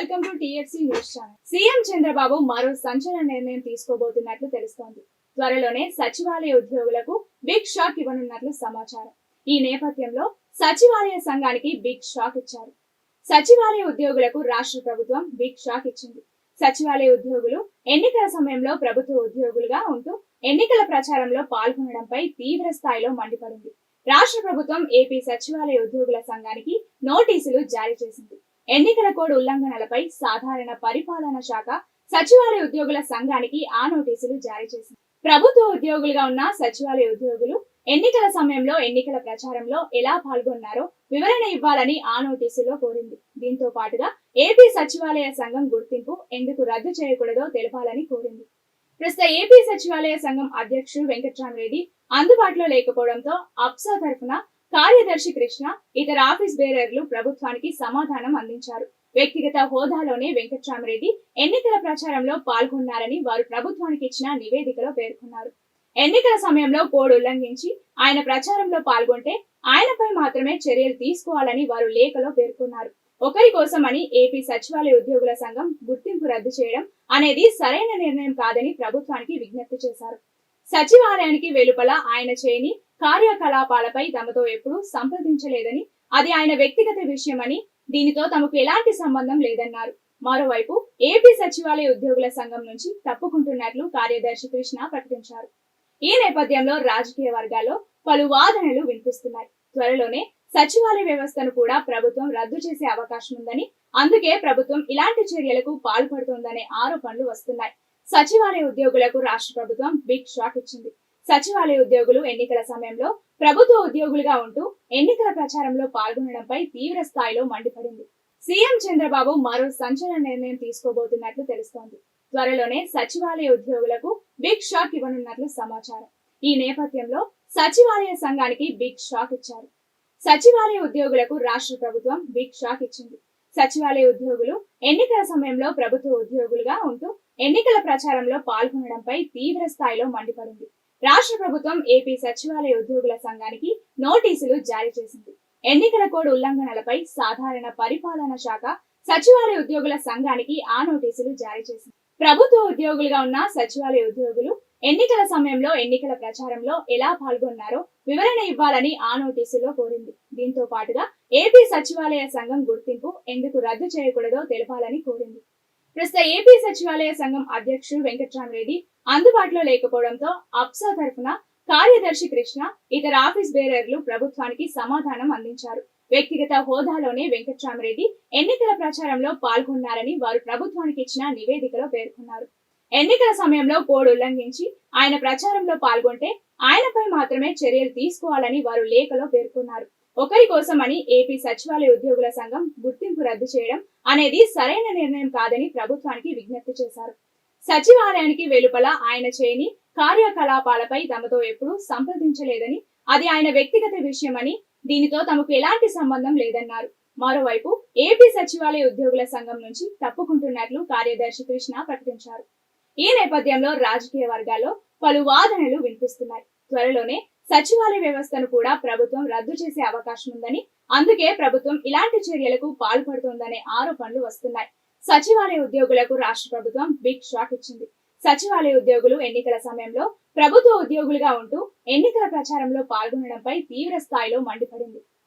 Welcome to TFC news channel. CM Chandrababu మరో సంచలన నిర్ణయం తీసుకోబోతున్నట్లు తెలుస్తోంది. త్వరలోనే సచివాలయ ఉద్యోగులకు బిగ్ షాక్ ఇవ్వనున్నట్లు సమాచారం. ఈ నేపథ్యంలో సచివాలయ సంఘానికి బిగ్ షాక్ ఇచ్చారు. సచివాలయ ఉద్యోగులకు రాష్ట్ర ప్రభుత్వం బిగ్ షాక్ ఇచ్చింది. సచివాలయ ఉద్యోగులు ఎన్నికల సమయంలో ప్రభుత్వ ఉద్యోగులుగా ఉంటూ ఎన్నికల ప్రచారంలో పాల్గొనడంపై తీవ్ర స్థాయిలో మండిపడింది. రాష్ట్ర ప్రభుత్వం ఏపీ సచివాలయ ఉద్యోగుల సంఘానికి నోటీసులు జారీ చేసింది. ఎన్నికల కోడ్ ఉల్లంఘనలపై సాధారణ పరిపాలన శాఖ సచివాలయ ఉద్యోగుల సంఘానికి ఆ నోటీసులు జారీ చేసింది. ప్రభుత్వ ఉద్యోగులుగా ఉన్న సచివాలయ ఉద్యోగులు ఎన్నికల సమయంలో ఎన్నికల ప్రచారంలో ఎలా పాల్గొన్నారో వివరణ ఇవ్వాలని ఆ నోటీసులో కోరింది. దీంతో పాటుగా ఏపీ సచివాలయ సంఘం గుర్తింపు ఎందుకు రద్దు చేయకూడదో తెలపాలని కోరింది. ప్రస్తుత ఏపీ సచివాలయ సంఘం అధ్యక్షుడు వెంకట్రామరెడ్డి అందుబాటులో లేకపోవడంతో అప్సా తరఫున కార్యదర్శి కృష్ణ ఇతర ఆఫీస్ బేరర్లు ప్రభుత్వానికి సమాధానం అందించారు. వ్యక్తిగత హోదాలోనే వెంకట్రామరెడ్డి ఎన్నికల ప్రచారంలో పాల్గొన్నారని వారు ప్రభుత్వానికి ఇచ్చిన నివేదికలో పేర్కొన్నారు. ఎన్నికల సమయంలో కోడ్ ఉల్లంఘించి ఆయన ప్రచారంలో పాల్గొంటే ఆయనపై మాత్రమే చర్యలు తీసుకోవాలని వారు లేఖలో పేర్కొన్నారు. ఒకరి కోసమని ఏపీ సచివాలయ ఉద్యోగుల సంఘం గుర్తింపు రద్దు చేయడం అనేది సరైన నిర్ణయం కాదని ప్రభుత్వానికి విజ్ఞప్తి చేశారు. సచివాలయానికి వెలుపల ఆయన చేయని కార్యకలాపాలపై తమతో ఎప్పుడూ సంప్రదించలేదని అది ఆయన వ్యక్తిగత విషయమని దీనితో తమకు ఎలాంటి సంబంధం లేదన్నారు. మరోవైపు ఏపీ సచివాలయ ఉద్యోగుల సంఘం నుంచి తప్పుకుంటున్నట్లు కార్యదర్శి కృష్ణ ప్రకటించారు. ఈ నేపథ్యంలో రాజకీయ వర్గాల్లో పలు వాదనలు వినిపిస్తున్నాయి. త్వరలోనే సచివాలయ వ్యవస్థను కూడా ప్రభుత్వం రద్దు చేసే అవకాశం ఉందని అందుకే ప్రభుత్వం ఇలాంటి చర్యలకు పాల్పడుతోందనే ఆరోపణలు వస్తున్నాయి. సచివాలయ ఉద్యోగులకు రాష్ట్ర ప్రభుత్వం బిగ్ షాక్ ఇచ్చింది. సచివాలయ ఉద్యోగులు ఎన్నికల సమయంలో ప్రభుత్వ ఉద్యోగులుగా ఉంటూ ఎన్నికల ప్రచారంలో పాల్గొనడంపై తీవ్ర స్థాయిలో మండిపడింది. సీఎం చంద్రబాబు మరో సంచలన నిర్ణయం తీసుకోబోతున్నట్లు తెలుస్తోంది. త్వరలోనే సచివాలయ ఉద్యోగులకు బిగ్ షాక్ ఇవ్వనున్నట్లు సమాచారం. ఈ నేపథ్యంలో సచివాలయ సంఘానికి బిగ్ షాక్ ఇచ్చారు. సచివాలయ ఉద్యోగులకు రాష్ట్ర ప్రభుత్వం బిగ్ షాక్ ఇచ్చింది. సచివాలయ ఉద్యోగులు ఎన్నికల సమయంలో ప్రభుత్వ ఉద్యోగులుగా ఉంటూ ఎన్నికల ప్రచారంలో పాల్గొనడంపై తీవ్ర స్థాయిలో మండిపడింది. రాష్ట్ర ప్రభుత్వం ఏపీ సచివాలయ ఉద్యోగుల సంఘానికి నోటీసులు జారీ చేసింది. ఎన్నికల కోడ్ ఉల్లంఘనలపై సాధారణ పరిపాలన శాఖ సచివాలయ ఉద్యోగుల సంఘానికి ఆ నోటీసులు జారీ చేసింది. ప్రభుత్వ ఉద్యోగులుగా ఉన్న సచివాలయ ఉద్యోగులు ఎన్నికల సమయంలో ఎన్నికల ప్రచారంలో ఎలా పాల్గొన్నారో వివరణ ఇవ్వాలని ఆ నోటీసులో కోరింది. దీంతో పాటుగా ఏపీ సచివాలయ సంఘం గుర్తింపు ఎందుకు రద్దు చేయకూడదో తెలపాలని కోరింది. ప్రస్తుత ఏపీ సచివాలయ సంఘం అధ్యక్షుడు వెంకట్రామరెడ్డి అందుబాటులో లేకపోవడంతో అప్సా తరఫున కార్యదర్శి కృష్ణ ఇతర ఆఫీస్ బేరర్లు ప్రభుత్వానికి సమాధానం అందించారు. వ్యక్తిగత హోదాలోనే వెంకట్రామరెడ్డి ఎన్నికల ప్రచారంలో పాల్గొన్నారని వారు ప్రభుత్వానికి ఇచ్చిన నివేదికలో పేర్కొన్నారు. ఎన్నికల సమయంలో కోడ్ ఉల్లంఘించి ఆయన ప్రచారంలో పాల్గొంటే ఆయనపై మాత్రమే చర్యలు తీసుకోవాలని వారు లేఖలో పేర్కొన్నారు. ఒకరి కోసమని ఏపీ సచివాలయ ఉద్యోగుల సంఘం గుర్తింపు రద్దు చేయడం అనేది సరైన నిర్ణయం కాదని ప్రభుత్వానికి విజ్ఞప్తి చేశారు. సచివాలయానికి వెలుపల ఆయన చేయని కార్యకలాపాలపై తమతో ఎప్పుడూ సంప్రదించలేదని అది ఆయన వ్యక్తిగత విషయమని దీనితో తమకు ఎలాంటి సంబంధం లేదన్నారు. మరోవైపు ఏపీ సచివాలయ ఉద్యోగుల సంఘం నుంచి తప్పుకుంటున్నట్లు కార్యదర్శి కృష్ణ ప్రకటించారు. ఈ నేపథ్యంలో రాజకీయ వర్గాల్లో పలు వాదనలు వినిపిస్తున్నాయి. త్వరలోనే సచివాలయ వ్యవస్థను కూడా ప్రభుత్వం రద్దు చేసే అవకాశం ఉందని అందుకే ప్రభుత్వం ఇలాంటి చర్యలకు పాల్పడుతోందనే ఆరోపణలు వస్తున్నాయి. సచివాలయ ఉద్యోగులకు రాష్ట్ర ప్రభుత్వం బిగ్ షాక్ ఇచ్చింది. సచివాలయ ఉద్యోగులు ఎన్నికల సమయంలో ప్రభుత్వ ఉద్యోగులుగా ఉంటూ ఎన్నికల ప్రచారంలో పాల్గొనడంపై తీవ్ర స్థాయిలో మండిపడింది.